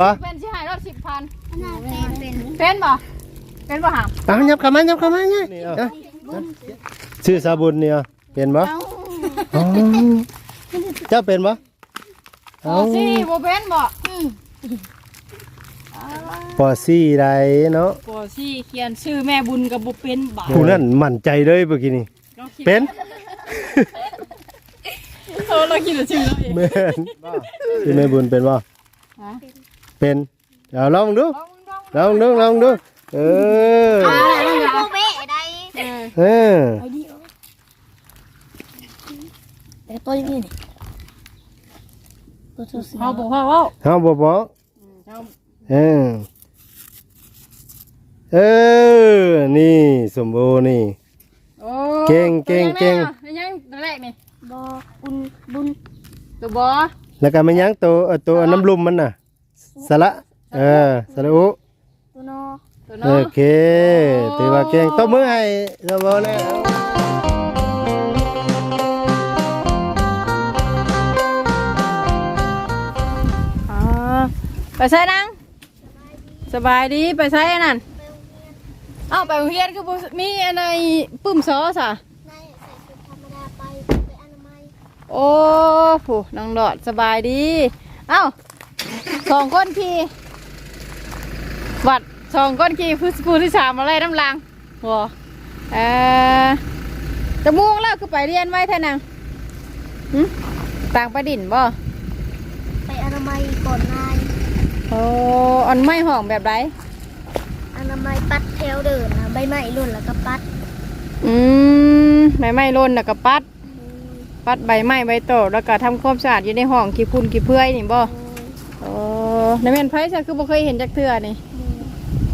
วะเป็นสิหายรถสิบพันน่าเป็นเป็นเป็นบ่เป็นบ่หามเอายับเข้ามายับเข้ามาเนี่ยนี่เอาเอาชื่อสาบุญเนี่ยเป็นบ่อ๋อเจ้าเป็นบ่โอ้เอาสิบ่เป็นบ่ปอซี่ใดเนาะบ่สิเขียนชื่อแม่บุญกับบ่เป็นบ่ผู้นั้นมั่นใจเลยเมื่อกี้นี่เราคิดเป็นเออเราคิดว่าชื่อเราเองแม่นชื่อแม่บุญเป็นบ่ฮะ เป็นเอาลองดูลองลองลองดูลองดูเออโบเบ้ได้เออเออแต่ตัวนี้นี่ตัวสุดเฮาบ่เฮาเว้าเฮาบ่บอกเฮาเออเออนี่สมบูรณ์นี่โอ้เก่งเก่งเก่งตัวยังตัวแรกนี่บอบุญบุญตัวบ่แล้วก็มันยังตัวเอ่อตัวน้ำลุ่มมันน่ะ สระเออสระอุตัวนอตัวโอเนาะ เคถือว่าเก่งตบมือให้สมบูรณ์นะอ๋อไปใส่นังสบายดีไปใส่อันนั่นเอ้าไปโรงเรียนคือบ่มีอะไรปึ้มซอสอะนายใส่ชุดธรรมดาไปไปอนามัยโอ้ผู้น้องดอดสบายดี เอ้า สองก้นขี่วัดสองก้นขี่ผู้ผู้ที่สามอะไรน้ำลางหัวเอ่อจะม่วงแล้วคือไปเรียนไว้เท่านังหึต่างประดินบ่ไปอนามัยก่อนนายโอ้อันไม่ห้องแบบไรอนามัยปัดแถวเดินนะใบไม้หล่นแล้วก็ปัด อืมใบไม้ร่นแล้วก็ปัด ปัดใบไม้ใบโตแล้วก็ทำความสะอาดอยู่ในห้องกี่พุ่นกี่เพื่อยนี่บ่โอ้ ในเมนไพ่ฉันคือบ่เคยเห็นจักเทื่อนี่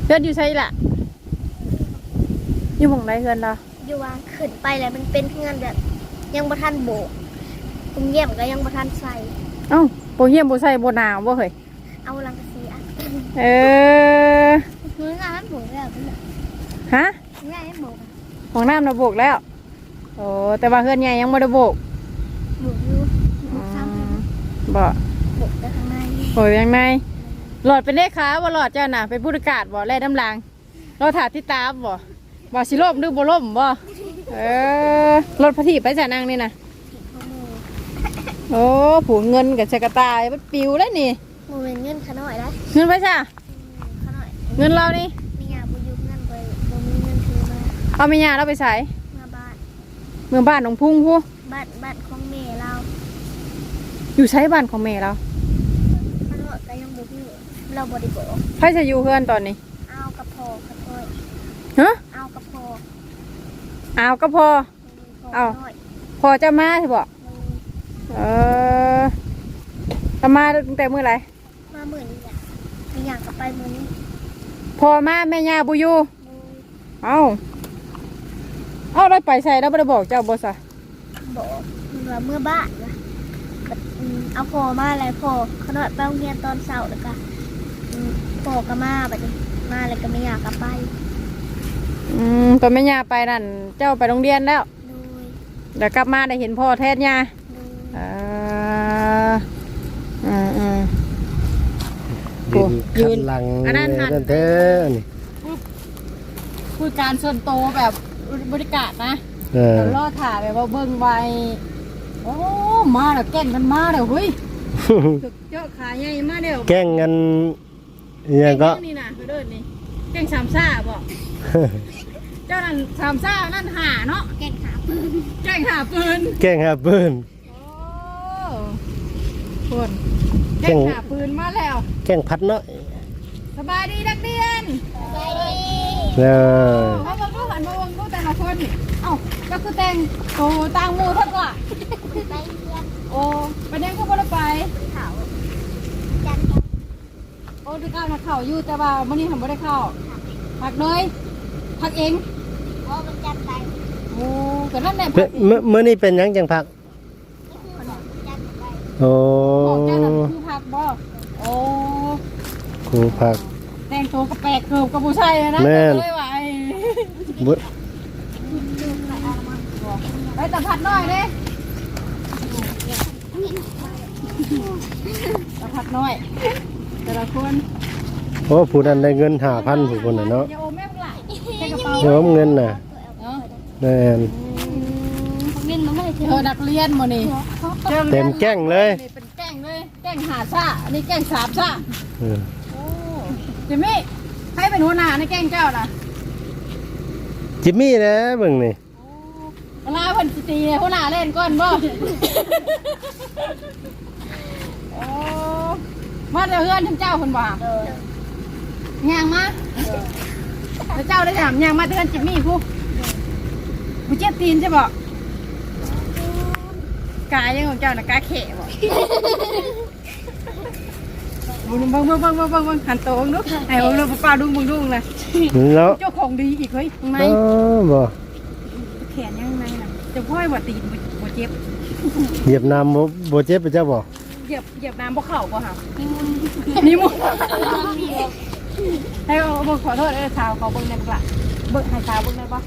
เพื่อนอยู่ใช่ล่ะอยู่หม่องไรเพื่อนเราอยู่วางขึ้นไปแล้วมันเป็นเงื่อนแบบ ยังบ่ทันโบกคุมเยี่ยมก็ยังบ่ทันใส่เอ้าโบเฮียมโบใส่โบหนาวบ่เคยเอาลังกะสีอะเออเงื่อนงานมันโบกแล้วเงื่อนฮะงานมันโบกห้องน้ำเราโบกแล้ว โอ้แต่ว่าเพื่อนใหญ่ยังไม่ได้โบกโบกอยู่อืซ้มบ่ำโบกแต่ข้างใน โอ้ยยังไงหลอดเป็นเลขาบ่หลอดเจ้าน่ะเป็นผู้ประกาศบ่แล่น้ำลางเราถาที่ตามบ่บ่สิล่มหรือบ่ล่มบ่เออรถพระทีไปจ่านางนี่นะข้อมือโอ้ผูเงินกับชะกระตายมันปิวแล้วนี่โมเมนเงินขาน้อยได้เงินไปจ้ะขาน้อยเงินเรานี่มีงานบุยุเงินไปบ่มีเงินถือมาเอาไม่ยาเราไปใส่มาบ้านเมืองบ้านของพุ่งพู้บ้านบ้านของแม่เรา อยู่ใช้บ้านของแม่เราขาน้อยก็ยังบุกอยู่ เราบริบอกไผจะอยู่เพื่อนตอนนี้ เอากระพอขาน้อยฮะเอากระพอเอาก็พอ เอาขน้อยพอจะมาใช่บ่เออจะมาตั้งแต่เมื่อไหร่มาหมื่นนี่อะมีอย่างกับไปมือนี้พอมาแม่ยาบุยูมือเอาเอาเราไปใส่เราไม่ได้บอกเจ้าบ่ซะบอกมันว่าเมื่อบ้านนะแบบอืมเอาพอมาอะไรพอขาน้อยไปโรงเรียนตอนเช้าแล้วก็อื มพอก็มาแบบนี้มาแล้วก็ไม่อยากกลับไปอืมตอนแม่ยาไปนั่น เจ้าไปโรงเรียนแล้ว โดยเดี๋ยวกลับมาได้เห็นพ่อแทนยาโดยเอออืมอืมโอ้ดินยืขันดหลังอันนั้นหันนั่นเด้อนี่พูดการส่วนโตวแบบบริการนะเออเดี๋ยวรอถ่ายแบบว่าเบิ่งไวโอ้มาแล้วแก่งกันมาแล้วเฮ้ยถึกเจาะขาใหญ่มาเดี๋ยวแกล้งกัน อหยังก็แก่งนี่นะเขาเดินนี่แก่งสามซ่าบอกเจ้านั่นสามซ่านั่นหาเนาะแก่งขาแก่งหาปืนแกล้งหาปืนโอ้คนแก่แก่งงหาปืนมาแล้ว แกล้งพัดเนาะสบายดีนักเรียนไปดีเออเอามาดูหันมาวงดูแต่ละคนเอ้าก็คือแต่งโตต่างหมู่ทั้งว่าไปเรียนโอ้ประเด็นก็บ่ได้ไปเขาจันทร์ โอ้ดูก้าวนักเข้าอยู่แต่ว่ามื้อนี้ทำบ่ได้เข้าพักเลยพักเองเพราะมันจันทร์ไปโอ้ก็นั่นแหละเมื่อเมื่อเมื่อนี้เป็นหยังจังพักนี่คือขนมจันทร์ไปโอ้บอกเจ้านั่นคือพักบ่โอ้ครูพัก แต่งตัวก็แปลกเกิบกับผู้ชายเลยนะแม่นก็เลยว่าไอ้บุไปแต่พัดหน่อยเด้แต่พัดหน่อย แต่ละคนโอ้ผู้นั้นได้เงิน5,000ผู้คนน่ะเนาะอย่าโอมแม่มึงหลายใส่กระเป๋าโยมเงินน่ะเนาะแม่นเล่นมาไม่ได้เธอนักเรียนหมดนี่เจอเต็มแก้งเลยนี่เป็นแกล้งเลยแกล้งหาซ่าอันนี้แกล้งสามซ่าเออโอ้จิมมี่ให้เป็นหัวหน้าในแกล้งเจ้านะจิมมี่นะเบิ่งนี่เวลาเพิ่นสิตีเนี่ยหัวหน้าเล่นก่อนบ่ โอ้ มาเดี๋ยวเพื่อนท่านเจ้าคนบ่าเออย่างมาแล้วเจ้าได้ถามย่างมาเตือนจิมมี่ผู้ผู้เจ็บตีนใช่บ่กายยังของเจ้าน่ะกาเขะบ่เบิ่งเบิ่งเบิ่งเบิ่งเบิ่งเบิ่งเบิ่งหันโตงดูไอ้เบิ่งดูป้าดุ้งเบิ่งดุ้งเลยแล้วเจ้าของดีอีกเฮ้ยข้างในอ๋อบ่แขนยังไงน่ะจะพ่อยว่าตีนบ่บ่เจ็บเหยียบน้ำบ่บ่เจ็บไปจ้าบ่ เหยียบเหยียบน้ำบ่เข่าบ่ค่ะนี่มุนให้เอาบ่ขอโทษเอ้ยสาวเขาเบิ่งได้บ่ล่ะเบิ่งให้สาวเบิ่งได้บ่อะ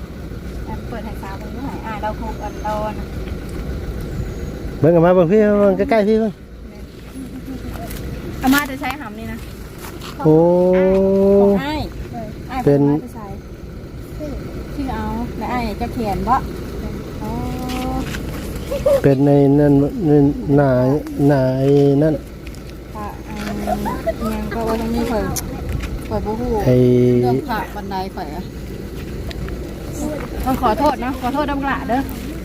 เปิดให้สาวเบิ่งดูให้อ่าเราถูกอันเราน่ะเบิ่งกันมาเบิ่งพี่เบิ่งใกล้ๆพี่เบิ่งอามาจะใช้หำนี่นะโอ้ของอ้ายอ้ายเป็นอามาจะใช้ชื่อเอาแล้วอ้ายจะเขียนบ่อ๋อ เป็นในนั่นนั่นหนาหนาไอ้นั่นค่ะอืมยังก็ว่าตรงนี้ข่อยข่อยบ่ฮู้ไอ้เรื่องพระบันไดข่อยอะต้องขอโทษเนาะขอโทษดำกระเด้อ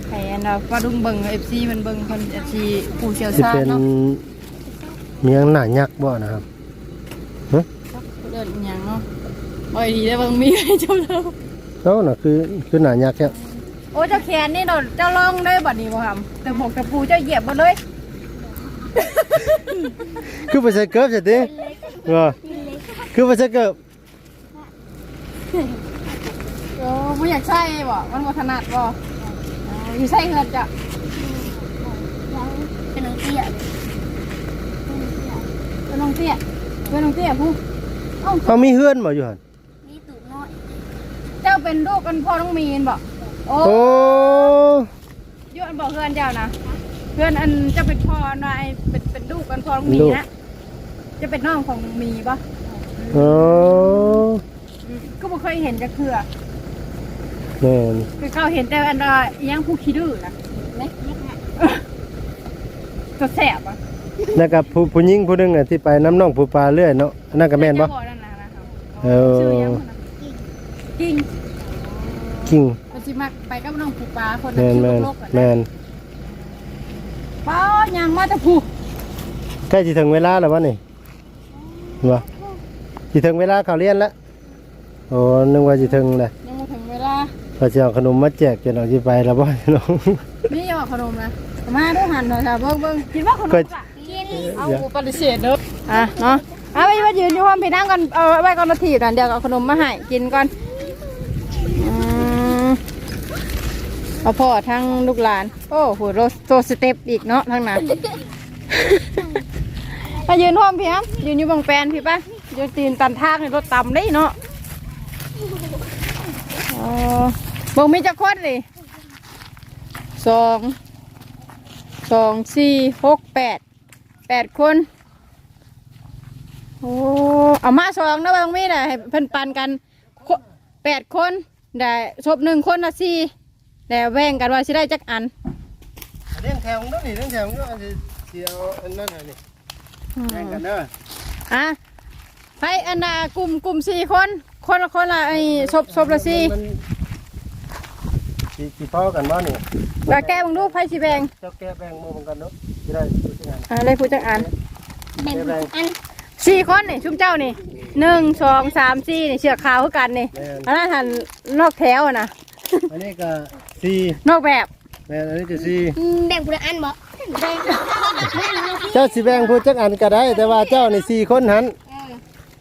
ให้อันน่ะว่าดุงเบิ่ง FC มันเบิ่งคน FC ผู้เชี่ยวสิชาญเป็นเนาะเมียงหน้ายักษ์บ่นะครับฮะเดินหยังเนาะบ่ดีได้อเบิ่งมีให้เจ้าเราเนาะน่ะคือคือหน้ายักษ์แค่ โอ้เจ้าแขนนี่โดนเจ้าลองได้บัดนี้บ่ครับแต่หมกตะปูเจ้าเหยียบบ่เลย คือบ่ใช่เกิบใช่ติว่าคือบ่ใช่เกิบโอ้บ่อยากใช่บ่มันบ่ถนัดบ่อ๋ออยู่ใส่เฮือนจ้ะยังเป็นน้องเตี้ยเป็นน้องเตี้ยเป็นน้องเตี้ยผู้เอ้าเอามีเฮือนบ่อยู่หั่นมีตูดน้อย เจ้าเป็นลูกกันพ่อน้องมีนบ่ โอ้โอ้ยอันบอกเพื่อนเจ้านะเพื่อนอันจะเป็นพ่อนายเป็นเป็นลูกกันพ่อน้องมีนะจะเป็นน้องของมีปะโอ้อืมก็บ่เคยเห็นจะเคือ แม่นคือเขาเห็นแต่อันว่าอิหยังผู้ขี้ดื้อนะเนี่ยตัวแสบอะแล้วก็ผู้ผู้หญิงผู้หนึงอะที่ไปน้ำน้องผู้ปลาเรื่อยเนาะอันนั่นก็แม่นบ่จะบอกนั่นนะนะครับเออ ชื่อยังคนน่ะจริงคิงมัน สิมักไปกับน้องปูปลาคนแม่นั้นนชื่อแม่นโลกๆอะแม่นะนป้ายังมาแต่ผู้ใกล้สิถึงเวลาแล้ววะนี่บ่สิถึงเวลาเขาเรียนแล้วโอ้นึกว่าสิถึงเลยยังมาถึงเวลา พอจะเอาขนมมาแจกจนเอาสิไปแล้วบ่น้อง นี่ยังบอกขนมนะมาดูหันหน่อยค่ะเบิ้งเบิ้งกินว่าขนมก็จ้ะเอาปฏิเสธเด้ออะเนาะเอาไปมายืนอยู่ห้องพี่นั่งก่อนเอาไว้ก่อนนาทีก่อนเดี๋ยวเอาขนมมาให้กินก่อนอืม เอาพ่อทั้งลูกหลาน โอ้โหโรสโซสเต็ปอีกเนาะทั้งนั้นมายืนห้องพี่ครับยืนอยู่บังแปนพี่ปะยืนตีนตันทางในรถต่ำได้เนาะอ๋อบ่มีจักคนเลยสองสองสี่หกแปดแปดคนโอ้เอามาสองนะบางมีได้ให้เพิ่นปันกันแปดคนได้ศพหนึ่งคนละสี่ แต่แบ่งกันว่าสิได้จักอันเรื่องแถวนู้นนี่เรื่องแถวนู้นอันนี้สิเอาอันนั้นอันนี้แข่งกันเด้ออะไปอันน่ะกลุ่มกลุ่มสี่คน คนละคนละไอ้ศพศพละสี่มันสิสิพอกันบ่นี่ว่าแก้มึงดูไพ่สิแบ่งเจ้าแก้แบ่งมือเหมือนกันเนาะสิได้ผู้จัดการอ่าได้ผู้จักอันแบ่งอันสี่คนนี่ชุมเจ้านี่หนึ่งสองสามสี่นี่เชือกขาวคือกันนี่แม่นอันนั้นหันนอกแถวอะนะอันนี้ก็ สี่นอกแบบแม่นอันนี้ก็สี่แบ่งคนละอันบ่แบ่งเจ้าสิแบ่งผู้จักอันก็ได้ แต่ว่าเจ้านี่สี่คนหัน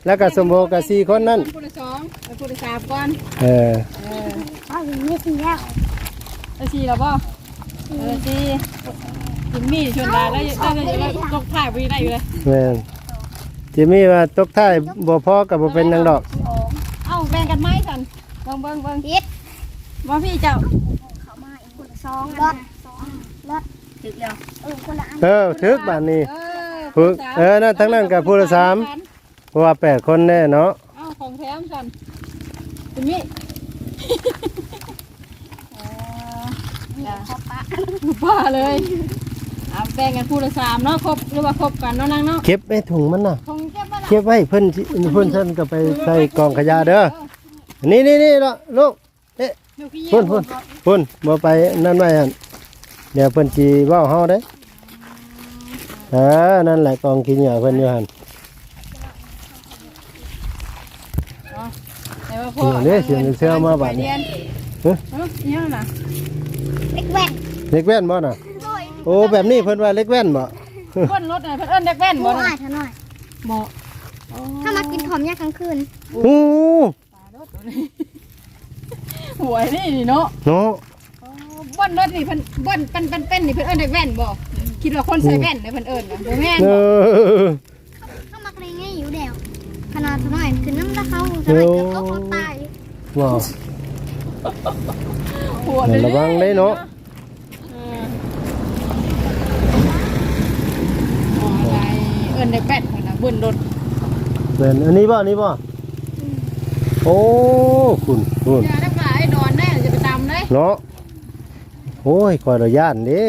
แล้วก็สมโภชกับสี่คนนั่นผู้ละสองเอาผู้ละสามก่อนเออเอออ้าวมีสี่แล้วเอาสี่แล้วป่ะเออสี่กินมีดชนได้แล้วแล้วแล้วแล้วตกถ่ายไปได้อยู่เลยแม่นจิมี่ว่าตกท้ายบ่พอกับบ่เป็นหยังดอก เอ้าแบ่งกันไหมสันเบิ่งเบิ่งเบิ่งยิดว่าพี่เจ้า สองรถสองรถถึกแล้วเออคนละอันเออถึกบานนี้เออผู้เออนั่นทั้งนั้นกับผู้ละสามเพราะว่าแปดคนแน่เนาะเอ้าของแถมสันเป็นนี่เอ่อจ้ะขอปะบ้าเลยเอาแบ่งกันคู่ละสามเนาะครบหรือว่าครบกันเนาะนางเนาะเก็บไว้ถุงมันน่ะคงเก็บไว้ละเก็บไว้เพิ่นสิเพิ่นท่านก็ไปใส่กล่องขยะเด้อนี่นี่นี่ละลูกเอ๊ะเดี๋ยว พี่เยี่ยพุ่นมพุ่นพุ่นบ่ไปนั่นไว้หั่นเดี๋ยวเพิ่นสิเว้าเฮาเด้เออนั่นแหละกองกินเหยื่อเพิ่นอยู่หั่นแต่ว่าพ่อเนี่ยเสียงเสื้อมาบาดนี้เรียนเฮ้ยเอ้าอิหยังน่ะเล็กแว่นเล็กแว่นบ่น่ะโดยโอ้แบบนี้เพิ่นว่าเล็กแว่นบ่เพิ่นรถน่ะเพิ่นเอิ้นเด็กแว่นหบ่มูน่ะอ่ายเท่าหน่อยบ่ถ้ามากินหอมยากกลางคืนโอ้ หวยนี่นี่เนาะเนาะอ๋อบ่นรถนี่เพิ่นบ่นเป็นเป็นเป็นนี่เพิ่นเอิ้นเด็กแว่นบ่คิดว่าคนใส่แว่นเนี่ยเพิ่นเอิ้นน่ะบ่แม่นเอบ่อถ้ามาเกรงง่ายอยู่เดียวขนาดเท่าหน่อยคือน้ำตาเขาเท่าหน่อยเกือบก็คอตายว้าวหัวเลยระวังเลยเนาะ เอออ๋ออะไรเอิ้นเด็กแว่นเพิ่นน่ะเบิ่นรถเป็นอันนี้บ่อันนี้บ่โอ้คุณคุณ อย่าได้ เนาะโอ้ยกอยเราย่านเด้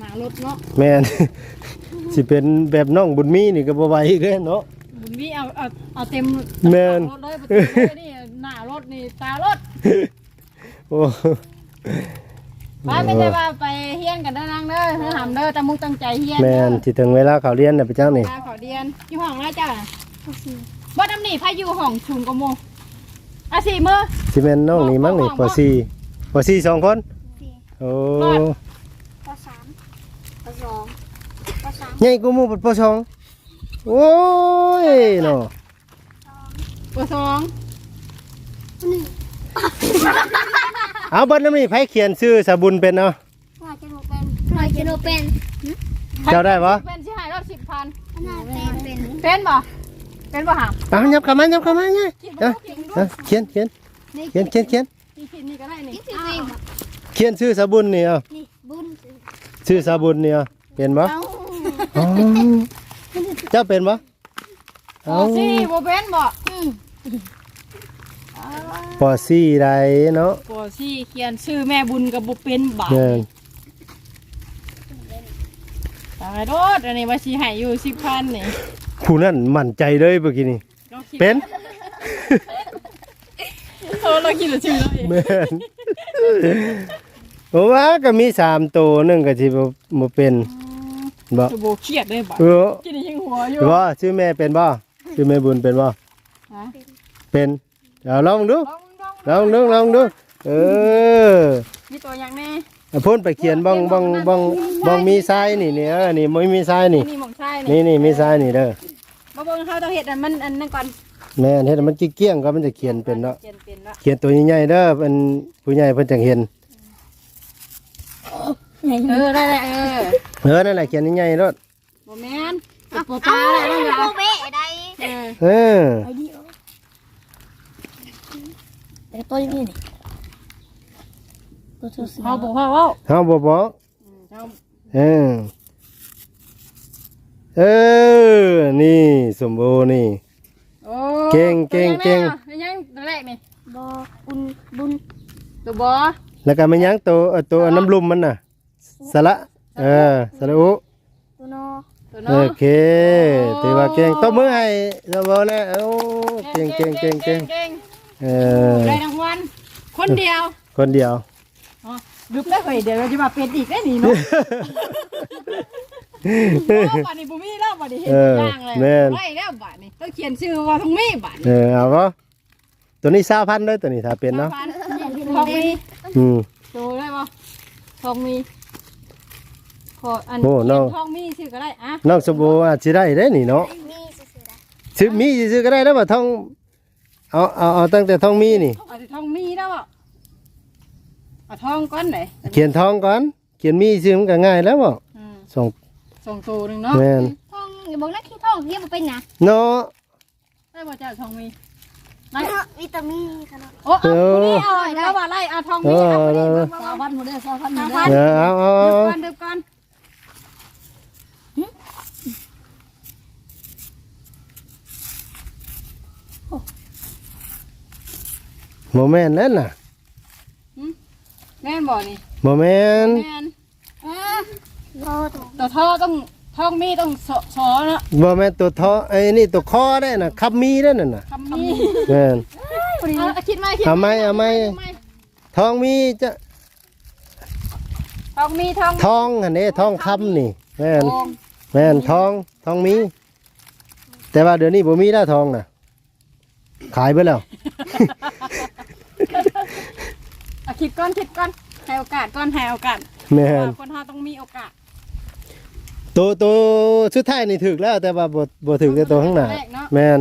หนารถเนาะแม่น สิเป็นแบบน้องบุญมีนี่ก็บ่ไหวอีกแลยเนาะ บุญมีเอาเอาเอาเต็มแม่นหน้ารถนี่ตารถโอ้ป้าไม่ใช่ว่าไปเฮี้ยนกันเด้อนางเด้อเฮือหำเด้อต่มุ่งตั้งใจเฮี้ยนแม่นอถึงเวลาเขาเรียนเน่ะไปจ้างนี่ตขอเรียนอยู่ห้องอะไรเจ้าน่ะบ่ดำนี่พายุห้องชุมกะโมอะสี่มือสิแม่นน้องนี่มั้งนี่ป .4 บ่สี่สองคนโอ้ปสามปสองปสามใหญ่กูมู่ปัดปสองโอ้ยเนาะสองปหนึ่งเอาเบิดน้ำนี่ไผเขียนชื่อสาบุญเป็นเนาะน่อยเป็นโอเป็นเจ้าได้ปะเป็นสิหายรอบสิบพันเป็นป็นเป็นปะนบ่หามเอายับข้ามยับเข้ามาเนี่ยเขียนเขียนเขียนเขียนเขียน นี่คิดนี่ก็ได้นี่นี่คือเองเขียนชื่อสาบุญนี่เอานี่บุญชื่อสาบุญนี่เอาเป็นบ่เอาอ๋อเจ้าเป็นบ่โอ้สี่บ่เป็นบ่อืมปอซี่ไรเนาะโอ้สี่เขียนชื่อแม่บุญกับบ่เป็นบาทเงินตายรถอันนี้ว่าสิให้อยู่สิบพันนี่ผู้นั้นมั่นใจเลยเมื่อกี้นี่ลองคิดเป็นเออเราคิดละชื่อเราเองแม่นเพราะว่าก็มีสามตัวหนึงก็สิบ่บ่เป็นบ่จะโบเครียดเลยบ่เออกินได้ยังหัวอยู่บ่ชื่อแม่เป็นบ่ชื่อแม่บุญเป็นบ่ฮะเป็นเอาลองดูลองลองลองดูลองดูเออมีตัวอย่างแน่เอาพ่นไปเขียนบ้องบ้องบ้องบ้องมีทรายนี่นี่เออนี่ไม่มีทรายนี่นี่หมองใช่นี่นี่นี่มีทรายนี่เด้อ บ่เบิ่งเขาต้องเฮ็ดอันมันอันนั้นก่อน แม่นเฮ็ดให้มันเกลี้ยงๆก็มันจะเขียนเป็นเนาะ เขียนเป็นละเขียนตัวใหญ่ๆเด้อเป็นผู้ใหญ่เพิ่นจังเห็น เออได้ได้เออเออนั่นแหละเขียนใหญ่ๆรถบ่แม่นเอาปลาปลาได้ต้องโบเอาเบ้ได้เออเออแต่ตัวนี้นี่ตัวสีเฮาบ่เฮาเว้าเฮาบ่บอกเฮาเออเออนี่สมบูรณ์นี่ โอ้เก่งเก่งเก่ง ตัวยังตัวแรกนี่บอบุญบุญตัวบ่แล้วก็ไม่ยั้งตัวเอ่อตัวน้ำลุ่มมันน่ะสระเออสระอุตัวโนตัวโอเนาะเคถือว่าเก่งตบมือให้สมบูรณ์นะโอ้เก่งเก่งเก่งเก่งเก่งเออได้รางวัลคนเดียวคนเดียว อ๋อ ดึบได้เฮ้ยเดี๋ยวเราจะมาเป็นอีกได้นี่เนาะโอ้บัดนี้บ่มีแล้วบัดนี้เห็นทุกอย่างเลยไล่แล้วบัดนี้ต้องเขียนชื่อว่าทั้งมีบัดเอนี้อเอาปะตัวนี้ซาพันด้วยตัวนี้ถ้าเป็นเนาะทองมีอืมดูได้บ่ทองมีขออันโอ้ no ทองมีชื่อก็ได้อะน้องสมบูรณ์อาจสิได้ได้นี่เนาะมีสื่อๆนะซื้อมีซื้อก็ได้แล้วบ่ท่องเอาเอาเอาตั้งแต่ท่องมีนี่เอาแต่ทองมีแล้วอะ เอาทองก้อนไหนเขียนท่องก่อน เขียนมีซื้อมันก็ง่ายแล้วบ่อืมส่งส่งตัวหนึ่งเนาะแม่นท่องอย่าบอกนะขี้ท่องเรียกมาเป็นนะเนาะ ได้บ่เจ้าทองมีไล่วิตามินขนาดโอ้เอาคนนี้เอาแล้วว่าไล่เอาทองมีเอาคนนี้สาวพันหมดเลยสาวพันหมดเลยเออเอาเอาดึเอาบก่อนดึบก่อนโมเมนต์นั่นน่ะ แม่นบ่นี่โมเมนต์แม่นอ่าโอ้ถูกแต่ท่อต้องท้องมีต้องสอสอเนาะโมเมนต์ตัวท้อไอ้นี่ตัวคอได้น่ะคับมีได้น่ะน่ะคำมีแม่นเอาเอาคิดมาคิดเอาไหมเอาไหมทองมีจะท้องมีท้องทองอันนี้ทองคำนี่แม่นทองแม่นทองทองมี แต่ว่าเดี๋ยวนี้บ่มีแล้วทองน่ะขายไปแล้วเอา คิดก่อนคิดก่อนให้โอกาสก่อนให้โอกาสแม่นว่าคนเฮาต้องมีโอกาสตัวตัวสุดท้ายนี่ถึกแล้ว แต่ว่าบ่บ่ถึกแต่ตัวข้างหน้าแรกเนาะแม่น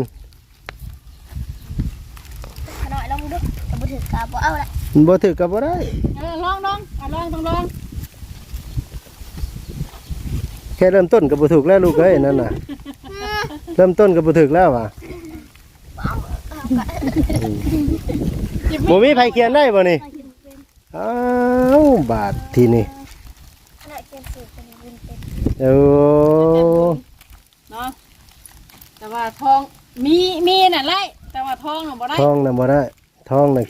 ขน่อยลองดูแต่บุถือกาบเอาละบ่ถึกก็บ่ได้ เออลองลองเอาลองต้องลองแค่เริ่มต้นก็บ่ถูกแล้วลูกเอ้ยนั่นน่ะ เริ่มต้นก็บ่ถึกแล้วว่ะจิบบ่มีไผเขียนได้บ่นี่ อ้าวบาททีนี่ขน่อยเขียนสูตรเป็นวินเป็นโอ้เนาะแต่ว่าทองมีมีน่ะไล่แต่ว่าทองน่ะบ่ได้ทองน่ะบ่ได้ทองน่ะ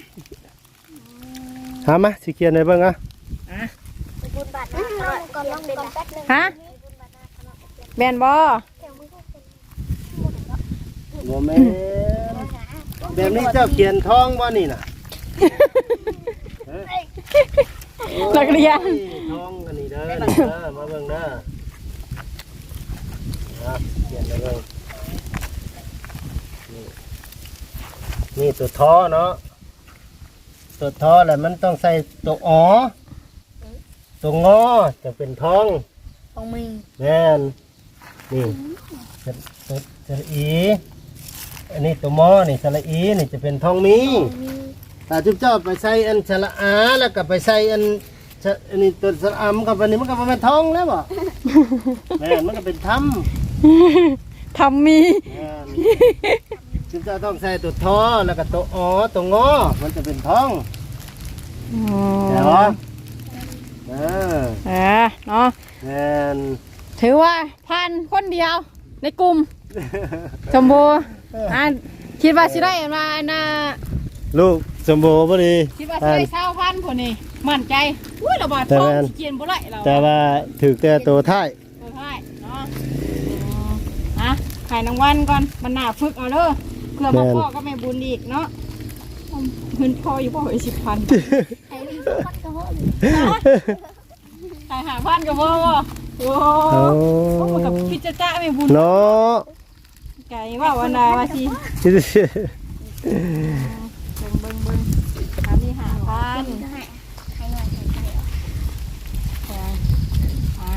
หามาสิเขียนให้เบิ่งอะบุญบาทนะขน่อยก่อนลองก่อนแป๊บนึงฮะแม่นบ่บ่แม่นแบบนี้เจ้าเขียนทองบ่นี่น่ะ นักเรียนโอ้ยทองอันนี้เด้อนี่เด้อมาเบิ่งเด้อครับเขียนให้เบิ่งนี่นี่ตัวท้อเนาะตัวท้อแล้วมันต้องใส่ตัวอ๋อตัวงอจะเป็นทองของมึงแม่นนี่จะจะจะอีอันนี้ตัวหมอนี่สระอีนี่จะเป็นทองมี แต่จุ๊บเจ้าไปใส่อันสระอาแล้วก็ไปใส่อันชะอันนี้ตัวสระอามกับอันนี้มันก็บ่เป็นทองแล้วบ่แม่นมันก็เป็นถ้ทำมีำแม่นจุ๊บเจ้าต้องใส่ตัวทอแล้วก็ตัวอ๋อตัวงอมันจะเป็นทองเห็นบ่เออเออเนาะแม่นถือว่าพันคนเดียว ในกลุ่มชมพูอ่าคิดว่าสิได้มาน่ะลูก สมบูรณ์บ่ดี คิดว่าสิได้เช้าพันผู้นี่มั่นใจอุ้ยระบาดแต่ทองแม่นเกียนบ่ได้เราแต่ว่าถือแต่ตัวท้ายเออใช่เนาะอะขายนางวันก่อนมันหนาฝึกเอาเด้อเพื่อมาพ่อก็แม่บุญอีกเนาะเงินพ่ออยู่พ่อเอ้ยสิบพันไอ้นี่พัดกระโหนขายหาพันกับพ่อบ่โอ้โอ้โหกับพิจจ้าแม่บุญเนาะไก่ว่าวันใดว่าสิเบิ่งเบิ่งเบิ่งหามีหาพัน ให้ให้หน่อยให้หน่อย อ่า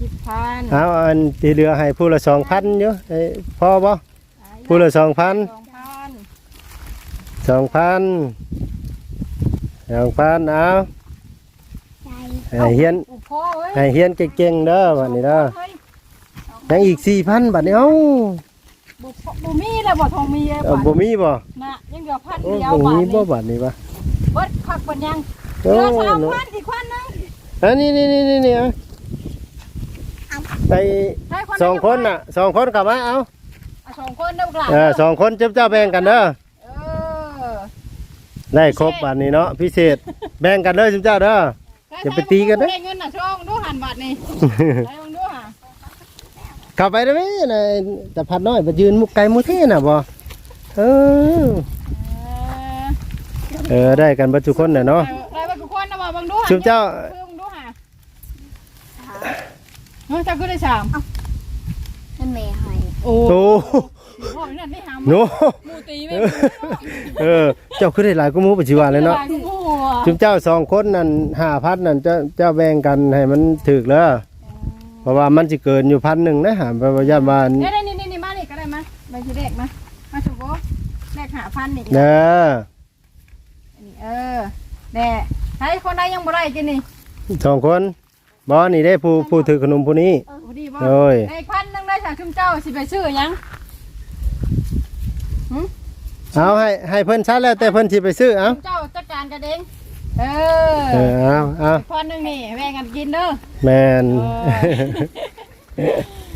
สิบ พันเอาอันที่เหลือให้ผู้ละสองพันอยู่เอ้ยพอบ่ผู้ละสองพันสองพันสองพันสองพันเอาใจให้เฮียนโอ้พ่อเว้ยให้เฮียนเก่งๆเด้อบัดนี้เด้อเฮ้ยยังอีกสี่พันบัดนี้เอ้าบ่พอบ่มีแล้วบ่ทองมีเลยเอาบัดบ่มีบ่น่ะยังเหลือพันโอ้เดียวบ่บาทมีนี่บ่บัดนี้บ่เบิดพักเบิดยังเหโอ้ลือสามเนาะพันอีกพันหนึงอันนี้นี่นี่นี่นี่เอา ไปให้คนสองคนน่ะสองคนกลับมาเอาเอาสองคนเด้อบ่กล่ะเออสองคนเจ้าเจ้าแบ่งกันเด้อเออได้ครบบัดนี้เนาะพิเศษแบ่งกันเด้อเจ้าเจ้าเด้ออย่าไปตีกันนะได้เงินน่ะช่องดูหันบาทนี่ได้ลองดูหะเข้าไปได้ไหมนะแต่พัดน้อยไปยืนมุกไก่มุเท่น่ะบ่เออเออเออได้กันเบัดทุกคนน่ะเนาะได้ไปทุกคนนะบ่เบังดูหะชุบเจ้า เพิ่มดูหะเฮ้ยเจ้าคือได้สามนั่นแม่ให้โอ้โตพ่อนี่นั่นได้หามโนหมูตีไหมเออ เจ้าคือได้หลายกูมูปัจจุบันเลยเนาะโอ้โหชุบเจ้าสองคนนั่นห้าพันนั่นเจ้าเจ้าแบ่งกันให้มันถึกแล้วเพราะว่ามันจะเกินอยู่พันหนึ่งนะหาไปว่าญาติบ้านเนี่ยนี่นี่นี่มานี่ก็ได้มาใบชีเด็กมามาชุบโบแลกหาพันอีกเด้อเออแน่ใครคนใดยังบ่ได้กินนี่สองคน บอนี่ได้ผู้ผู้ถือขนมผู้นี้ โอ้ดีบ่โอ้ยในพันหนึงได้จากชุมเจ้าสิไปซื้อหยังเอาให้ให้เพิ่นชัดแล้วแต่เพิ่นสิไปซื้อเอาชุมเจ้าจัดการกันเองเออเออเอาเอาพันหนึงนี่แบ่งกันกินเด้อ แมน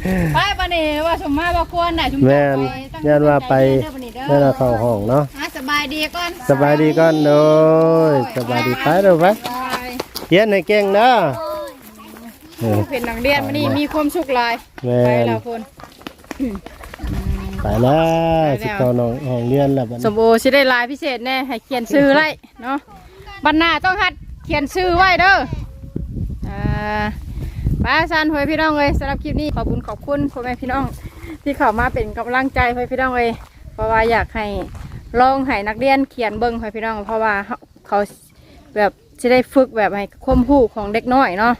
เออไปบันนี้ว่าสมมาบ่ควรน่ะชุมแม่นย่านว่าไปแม่นว่าเข้าห้องเนาะอะสบายดีก่อนสบายดีก่อนโดยสบายดีไปเด้อไปบาย เขียนให้เก่งเด้อ เออ เป็นนักเรียนวันนี้มีความสุขหลายแม่ไปนแล้วคนไปแล้วสิเข้าน้องห้องเรียนแล้วบัดสนี้มโอสิได้ลายพิเศษแน่ให้เขียนชื่อไว้เนาะบรรณาต้องหัดเขียนชื่อไว้เด้ออ่าไป้าซันพ่อแม่พี่น้องเลยสำหรับคลิปนี้ขอบคุณขอบคุณพ่อแม่พี่น้อง ที่เข้ามาเป็นกำลังใจพ่อแม่พี่น้องเลยเพราะว่าอยากให้ลองให้นักเรียนเขียนเบิ้งพ่อแม่พี่น้อง เพราะว่าเขาเขาแบบจะได้ฝึกแบบให้ความรู้ของเด็กน้อยเนาะ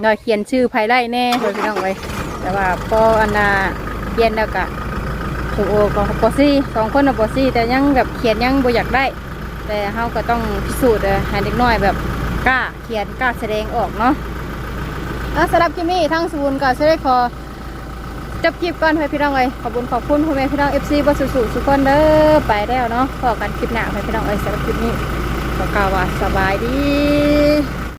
เราเขียนชื่อภายไล่แน่พ่อแม่พี่น้องเลยแต่ว่าพออันนาเรียนแล้วก็ถูกโอกับปอซี่สองคนกับปอซี่ แต่ยังแบบเขียนยังบ่อยากได้ แต่เฮาก็ต้องพิสูจน์ให้เด็กน้อยแบบกล้าเขียนกล้าแสดงออกเนาะแล้วสำหรับคลิปนี้ทั้งศูนย์ก็จะได้ขอจบคลิปก่อนให้พี่น้องเลยขอบคุณขอบคุณพ่อแม่พี่น้อง FC บ่สุสุสุกคนเด้อไปแล้วเนาะพอกันคลิปหน้าให้พี่น้องเอ้ยสำหรับคลิปนี้ขอกล่าวว่าสบายดี